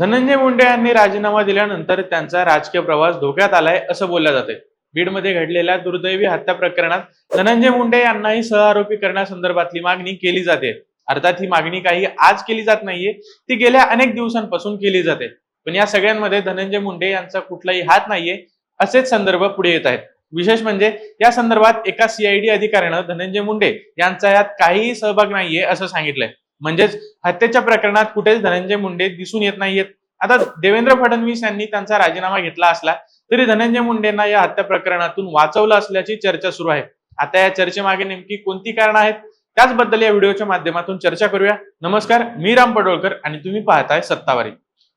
धनंजय मुंडे यांनी राजीनामा दिल्यानंतर त्यांचा राजकीय प्रवास धोक्यात आलाय असं बोललं जाते बीडमध्ये घडलेल्या दुर्दैवी हत्या प्रकरणात धनंजय मुंडे यांनाही सहआरोपी करण्यासंदर्भातली मागणी केली जाते. अर्थात ही मागणी काही आज केली जात नाहीये ती गेल्या अनेक दिवसांपासून केली जाते. पण या सगळ्यांमध्ये धनंजय मुंडे यांचा कुठलाही हात नाहीये असेच संदर्भ पुढे येत आहेत. विशेष म्हणजे या संदर्भात एका सीआयडी अधिकाऱ्यानं धनंजय मुंडे यांचा यात काहीही सहभाग नाहीये असं सांगितलंय. म्हणजेच हत्येच्या प्रकरणात कुठेच धनंजय मुंडे दिसून येत नाहीयेत. आता देवेंद्र फडणवीस यांनी त्यांचा राजीनामा घेतला असला तरी धनंजय मुंडेंना या हत्या प्रकरणातून वाचवलं असल्याची चर्चा सुरू आहे. आता या चर्चेमागे नेमकी कोणती कारण आहेत? त्याचबद्दल या व्हिडिओच्या माध्यमातून चर्चा करूया. नमस्कार मी राम पडोळकर आणि तुम्ही पाहताय सत्तावारी.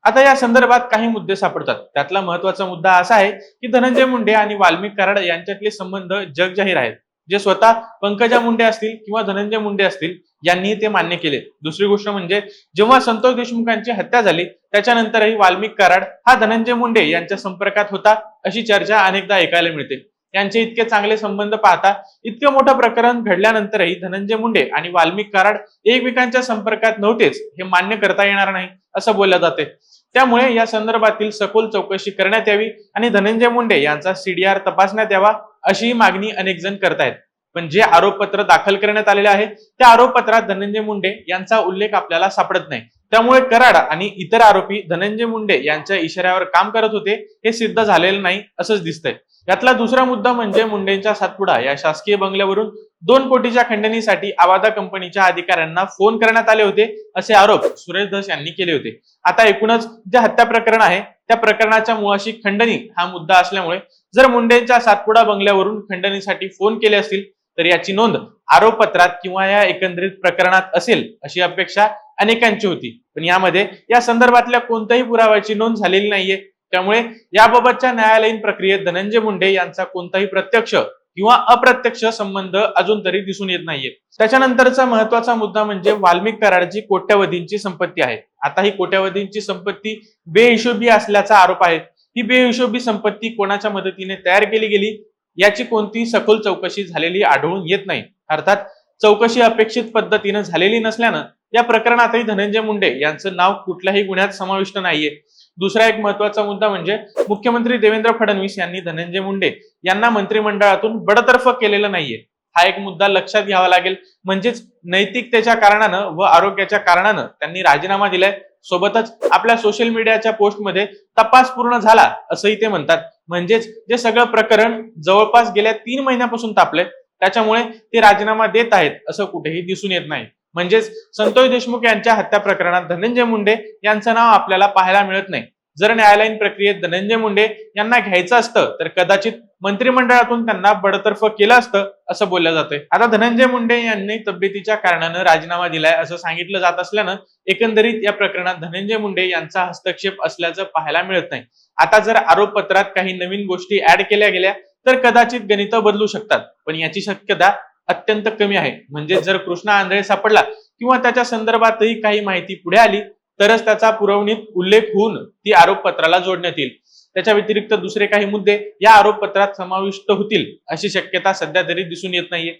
आता या संदर्भात काही मुद्दे सापडतात. त्यातला महत्त्वाचा मुद्दा असा आहे की धनंजय मुंडे आणि वाल्मिक कराड यांच्यातले संबंध जगजाहीर आहेत. जे स्वतः पंकजा मुंडे असतील किंवा धनंजय मुंडे असतील यांनी ते मान्य केले. दुसरी गोष्ट म्हणजे जेव्हा संतोष देशमुखांची हत्या झाली त्याच्यानंतरही वाल्मिक कराड हा धनंजय मुंडे यांच्या संपर्कात होता अशी चर्चा अनेकदा ऐकायला मिळते. यांचे इतके चांगले संबंध पाहता इतकं मोठं प्रकरण घडल्यानंतरही धनंजय मुंडे आणि वाल्मिक कराड एकमेकांच्या संपर्कात नव्हतेच हे मान्य करता येणार नाही असं बोललं जाते. त्यामुळे या संदर्भातील सखोल चौकशी करण्यात यावी आणि धनंजय मुंडे यांचा सीडीआर तपासण्यात यावा अशी मागणी अनेक जण करतायत. पण जे आरोपपत्र दाखल करण्यात आलेले आहे त्या आरोपपत्रात धनंजय मुंडे यांचा उल्लेख आपल्याला सापडत नाही. त्यामुळे कराड आणि इतर आरोपी धनंजय मुंडे यांच्या इशाऱ्यावर काम करत होते हे सिद्ध झालेलं नाही असंच दिसतंय. यातला दुसरा मुद्दा म्हणजे मुंडेंच्या सातपुडा या शासकीय बंगल्यावरून दोन कोटीच्या खंडणीसाठी आवादा कंपनीच्या अधिकाऱ्यांना फोन करण्यात आले होते असे आरोप सुरेश धस यांनी केले होते. आता एकूणच जे हत्या प्रकरण आहे त्या प्रकरणाच्या मुळाशी खंडणी हा मुद्दा असल्यामुळे जर मुंडेंच्या सातपुडा बंगल्यावरून खंडणीसाठी फोन केले असतील तर याची नोंद आरोपपत्रात किंवा या एकंदरीत प्रकरणात असेल अशी अपेक्षा अनेकांची होती. पण यामध्ये या संदर्भातल्या कोणत्याही पुराव्याची नोंद झालेली नाहीये. त्यामुळे याबाबतच्या न्यायालयीन प्रक्रियेत धनंजय मुंडे यांचा कोणताही प्रत्यक्ष किंवा अप्रत्यक्ष संबंध अजून तरी दिसून येत नाहीये. त्याच्यानंतरचा महत्त्वाचा मुद्दा म्हणजे वाल्मिक कराडची कोट्यावधींची संपत्ती आहे. आता ही कोट्यवधींची संपत्ती बेहिशोबी असल्याचा आरोप आहे. ही बेहिशोबी संपत्ती कोणाच्या मदतीने तयार केली गेली? याची कोणती सखोल चौकशी झालेली आढळून येत नाही. अर्थात चौकशी अपेक्षित पद्धतीनं झालेली नसल्यानं या प्रकरणातही धनंजय मुंडे यांचं नाव कुठल्याही गुन्ह्यात समाविष्ट नाहीये. दुसरा एक महत्त्वाचा मुद्दा म्हणजे मुख्यमंत्री देवेंद्र फडणवीस यांनी धनंजय मुंडे यांना मंत्रिमंडळातून बडतर्फ केलेलं नाहीये. हा एक मुद्दा लक्षात घ्यावा लागेल. म्हणजेच नैतिकतेच्या कारणानं व आरोग्याच्या कारणानं त्यांनी राजीनामा दिलाय. सोबतच आपल्या सोशल मीडियाच्या पोस्टमध्ये तपास पूर्ण झाला असंही ते म्हणतात. म्हणजेच जे सगळं प्रकरण जवळपास गेल्या तीन महिन्यापासून तापलंय त्याच्यामुळे ते राजीनामा देत आहेत असं कुठेही दिसून येत नाही. म्हणजेच संतोष देशमुख यांच्या हत्या प्रकरणात धनंजय मुंडे यांचं नाव आपल्याला पाहायला मिळत नाही. जर न्यायालयीन प्रक्रियेत धनंजय मुंडे यांना घ्यायचं असतं तर कदाचित मंत्रिमंडळातून त्यांना बडतर्फ केलं असतं असं बोललं जातंय. आता धनंजय मुंडे यांनी तब्येतीच्या कारणानं राजीनामा दिलाय असं सांगितलं जात असल्यानं एकंदरीत या प्रकरणात धनंजय मुंडे यांचा हस्तक्षेप असल्याचं पाहायला मिळत नाही. आता जर आरोपपत्रात काही नवीन गोष्टी ऍड केल्या गेल्या तर कदाचित गणित बदलू शकतात. पण याची शक्यता अत्यंत कमी आहे. म्हणजे जर कृष्णा आंधळे सापडला किंवा त्याच्या संदर्भातही काही माहिती पुढे आली तरच त्याचा पुरवणीत उल्लेख होऊन ती आरोपपत्राला जोडण्यात येईल. त्याच्या व्यतिरिक्त दुसरे काही मुद्दे या आरोपपत्रात समाविष्ट होतील अशी शक्यता सध्या तरी दिसून येत नाहीये.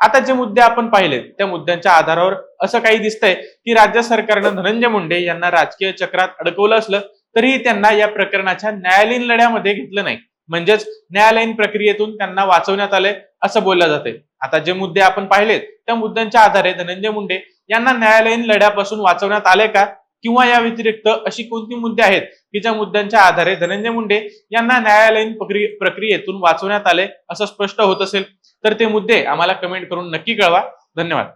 आता जे मुद्दे आपण पाहिले त्या मुद्द्यांच्या आधारावर असं काही दिसतंय की राज्य सरकारनं धनंजय मुंडे यांना राजकीय चक्रात अडकवलं असलं तरीही त्यांना या प्रकरणाच्या न्यायालयीन लढ्यामध्ये घेतलं नाही. म्हणजेच न्यायालयीन प्रक्रियेतून त्यांना वाचवण्यात आले असं बोललं जाते आता जे मुद्दे आपण पाहिलेत त्या मुद्द्यांच्या आधारे धनंजय मुंडे यांना न्यायालयीन लढ्यापासून वाचवण्यात आले का? किंवा या व्यतिरिक्त अशी कोणती मुद्दे आहेत? की ज्या मुद्द्यांच्या आधारे धनंजय मुंडे यांना न्यायालयीन प्रक्रियेतून वाचवण्यात आले असं स्पष्ट होत असेल तर ते मुद्दे आम्हाला कमेंट करून नक्की कळवा. धन्यवाद.